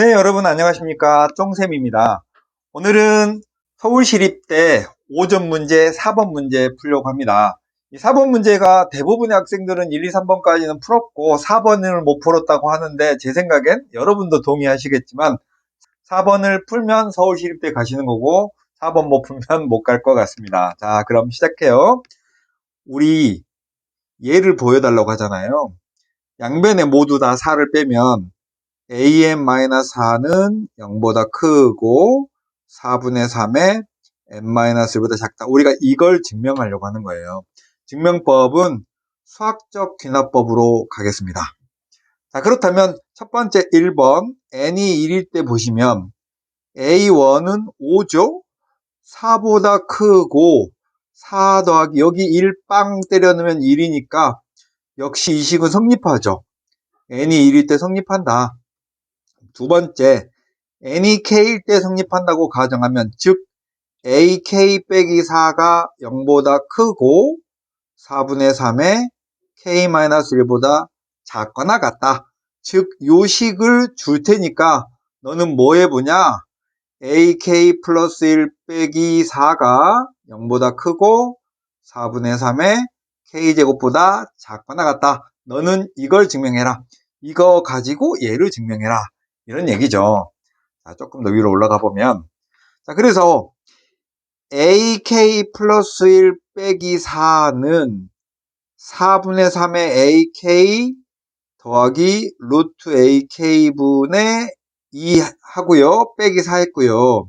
네, 여러분 안녕하십니까. 쫑쌤입니다. 오늘은 서울시립대 5점 문제 4번 문제 풀려고 합니다. 이 4번 문제가 대부분의 학생들은 1, 2, 3번까지는 풀었고 4번을 못 풀었다고 하는데 제 생각엔 여러분도 동의하시겠지만 4번을 풀면 서울시립대 가시는 거고 4번 못 풀면 못 갈 것 같습니다. 자, 그럼 시작해요. 우리 예를 보여달라고 하잖아요. 양변에 모두 다 4를 빼면 an-4는 0보다 크고 4분의 3에 n-1보다 작다. 우리가 이걸 증명하려고 하는 거예요. 증명법은 수학적 귀납법으로 가겠습니다. 자, 그렇다면 첫 번째 1번 n이 1일 때 보시면 a1은 5죠? 4보다 크고 4 더하기 여기 1 빵 때려 넣으면 1이니까 역시 이 식은 성립하죠. n이 1일 때 성립한다. 두 번째, n이 k일 때 성립한다고 가정하면 즉 ak 빼기 4가 0보다 크고 4분의 3에 k-1보다 작거나 같다. 즉 요식을 줄 테니까 너는 뭐 해보냐? ak 플러스 1 빼기 4가 0보다 크고 4분의 3에 k제곱보다 작거나 같다. 너는 이걸 증명해라. 이거 가지고 얘를 증명해라. 이런 얘기죠. 자, 조금 더 위로 올라가 보면 자, 그래서 AK 플러스 1 빼기 4는 4분의 3의 AK 더하기 루트 AK분의 2 하고요. 빼기 4 했고요.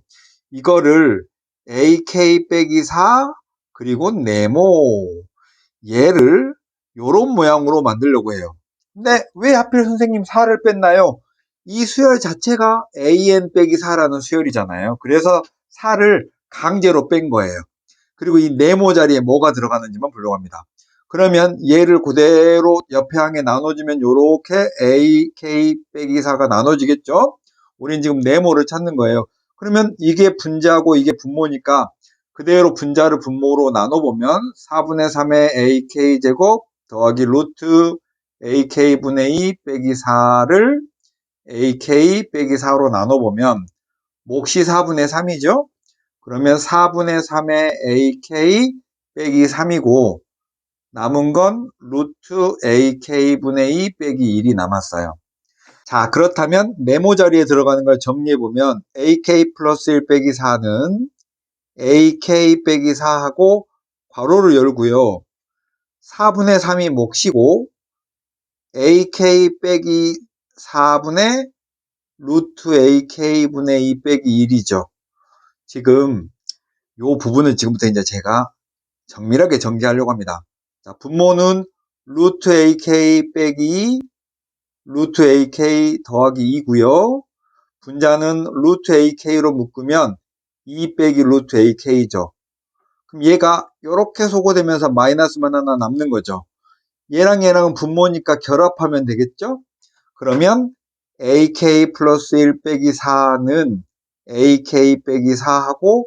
이거를 AK 빼기 4 그리고 네모 얘를 요런 모양으로 만들려고 해요. 근데 왜 하필 선생님 4를 뺐나요? 이 수열 자체가 an 빼기 4라는 수열이잖아요. 그래서 4를 강제로 뺀 거예요. 그리고 이 네모 자리에 뭐가 들어가는지만 합니다. 그러면 얘를 그대로 옆에 항에 나눠주면 이렇게 a, k 빼기 4가 나눠지겠죠? 우린 지금 네모를 찾는 거예요. 그러면 이게 분자고 이게 분모니까 그대로 분자를 분모로 나눠보면 4분의 3의 ak 제곱 더하기 루트 ak분의 2 빼기 4를 AK 빼기 4로 나눠보면 몫이 4분의 3이죠? 그러면 4분의 3의 AK 빼기 3이고 남은 건 루트 AK분의 2 빼기 1이 남았어요. 자 그렇다면 네모 자리에 들어가는 걸 정리해보면 AK 플러스 1 빼기 4는 AK 빼기 4하고 괄호를 열고요. 4분의 3이 몫이고 AK 빼기 4분의 루트 ak분의 2 빼기 1이죠. 지금 이 부분은 지금부터 이제 제가 정밀하게 정리하려고 합니다. 자, 분모는 루트 ak 빼기 2, 루트 ak 더하기 2고요. 분자는 루트 ak로 묶으면 2 빼기 루트 ak죠. 그럼 얘가 이렇게 소거되면서 마이너스만 하나 남는 거죠. 얘랑 얘랑은 분모니까 결합하면 되겠죠? 그러면 AK 플러스 1 빼기 4는 AK 빼기 4하고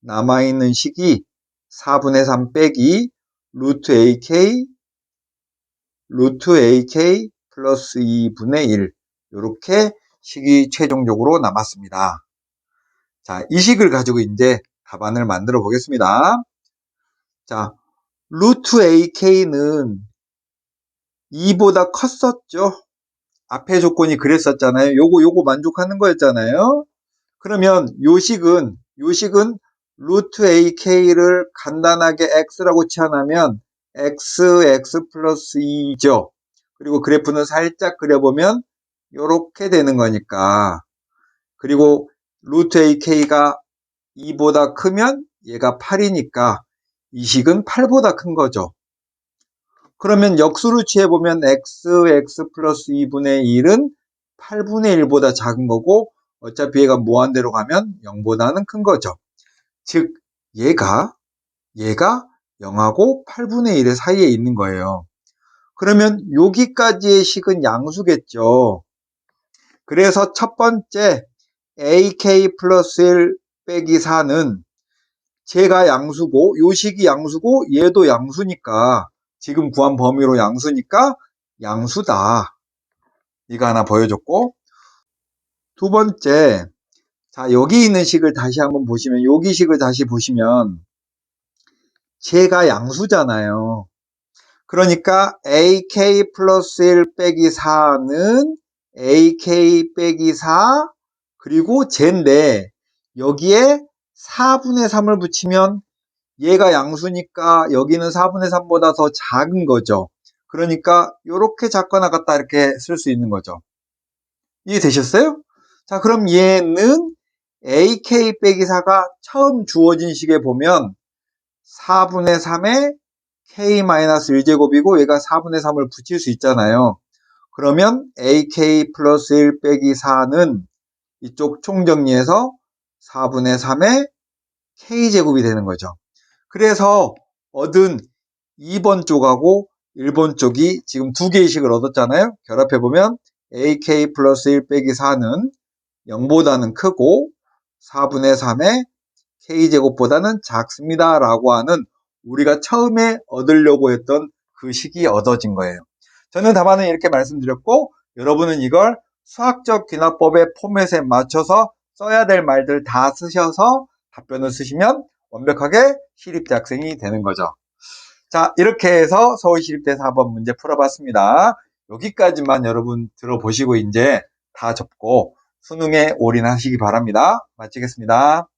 남아있는 식이 4분의 3 빼기 루트 AK 루트 AK 플러스 2분의 1 이렇게 식이 최종적으로 남았습니다. 자, 이 식을 가지고 이제 답안을 만들어 보겠습니다. 자, 루트 AK는 2보다 컸었죠. 앞에 조건이 그랬었잖아요. 요거 요거 만족하는 거였잖아요. 그러면 요식은 요식은 루트 ak를 간단하게 x라고 치환하면 x, x 플러스 2죠. 그리고 그래프는 살짝 그려보면 이렇게 되는 거니까 그리고 루트 ak가 2보다 크면 얘가 8이니까 이 식은 8보다 큰 거죠. 그러면 역수를 취해보면 x, x 플러스 2분의 1은 8분의 1보다 작은 거고 어차피 얘가 무한대로 가면 0보다는 큰 거죠. 즉 얘가 얘가 0하고 8분의 1의 사이에 있는 거예요. 그러면 여기까지의 식은 양수겠죠. 그래서 첫 번째 ak 플러스 1 빼기 4는 제가 양수고 요 식이 양수고 얘도 양수니까 지금 구한 범위로 양수니까 양수다. 이거 하나 보여줬고 두 번째, 자, 여기 있는 식을 다시 한번 보시면, 여기 식을 다시 보시면, 제가 양수잖아요. 그러니까 AK 플러스 1 빼기 4는 AK 빼기 4, 그리고 젠데, 여기에 4분의 3을 붙이면 얘가 양수니까 여기는 4분의 3보다 더 작은 거죠. 그러니까 이렇게 작거나 같다 이렇게 쓸 수 있는 거죠. 이해되셨어요? 자, 그럼 얘는 AK 빼기 4가 처음 주어진 식에 보면 4분의 3에 K-1제곱이고 얘가 4분의 3을 붙일 수 있잖아요. 그러면 AK 플러스 1 빼기 4는 이쪽 총정리해서 4분의 3의 K제곱이 되는 거죠. 그래서 얻은 2번 쪽하고 1번 쪽이 지금 두 개의 식을 얻었잖아요. 결합해보면 AK 플러스 1 빼기 4는 0보다는 크고 4분의 3의 K제곱보다는 작습니다. 라고 하는 우리가 처음에 얻으려고 했던 그 식이 얻어진 거예요. 저는 답안은 이렇게 말씀드렸고 여러분은 이걸 수학적 귀납법의 포맷에 맞춰서 써야 될 말들 다 쓰셔서 답변을 쓰시면 완벽하게 시립대 학생이 되는 거죠. 자, 이렇게 해서 서울시립대 4번 문제 풀어봤습니다. 여기까지만 여러분 들어보시고 이제 다 접고 수능에 올인하시기 바랍니다. 마치겠습니다.